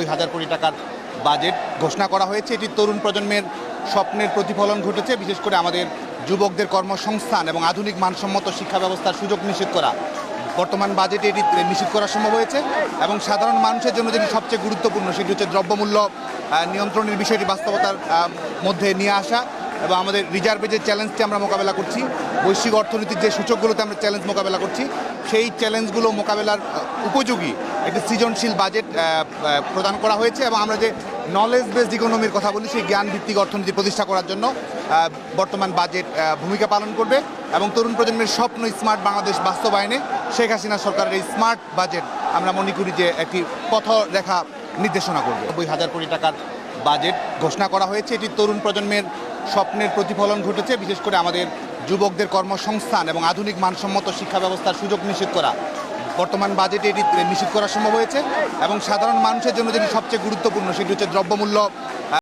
নব্বই হাজার কোটি টাকার বাজেট ঘোষণা করা হয়েছে। এটি তরুণ প্রজন্মের স্বপ্নের প্রতিফলন ঘটেছে, বিশেষ করে আমাদের যুবকদের কর্মসংস্থান এবং আধুনিক মানসম্মত শিক্ষা ব্যবস্থার সুযোগ নিশ্চিত করা। বর্তমান বাজেটে এটি নিশ্চিত করা সম্ভব হয়েছে এবং সাধারণ মানুষের জন্য যেটি সবচেয়ে গুরুত্বপূর্ণ সেটি হচ্ছে দ্রব্যমূল্য নিয়ন্ত্রণের বিষয়টি বাস্তবতার মধ্যে নিয়ে আসা এবং আমাদের রিজার্ভে যে চ্যালেঞ্জটি আমরা মোকাবেলা করছি। বৈশ্বিক অর্থনীতির যে সূচকগুলোতে আমরা চ্যালেঞ্জ মোকাবেলা করছি, সেই চ্যালেঞ্জগুলো মোকাবেলার উপযোগী। একটি সৃজনশীল বাজেট প্রদান করা হয়েছে এবং আমরা যে নলেজ বেসড ইকোনমির কথা বলি, সেই জ্ঞান ভিত্তিক অর্থনীতি প্রতিষ্ঠা করার জন্য বর্তমান বাজেট ভূমিকা পালন করবে এবং তরুণ প্রজন্মের স্বপ্ন স্মার্ট বাংলাদেশ বাস্তবায়নে শেখ হাসিনা সরকারের এই স্মার্ট বাজেট আমরা মনে করি যে একটি পথরেখা নির্দেশনা করবে। নব্বই হাজার কোটি টাকার বাজেট ঘোষণা করা হয়েছে। এটি তরুণ প্রজন্মের স্বপ্নের প্রতিফলন ঘটেছে। বিশেষ করে আমাদের যুবকদের কর্মসংস্থান এবং আধুনিক মানসম্মত শিক্ষা ব্যবস্থার সুযোগ নিশ্চিত করা বর্তমান বাজেটে এটি নিশ্চিত করা সম্ভব হয়েছে এবং সাধারণ মানুষের জন্য যেটি সবচেয়ে গুরুত্বপূর্ণ, সেটি হচ্ছে দ্রব্যমূল্য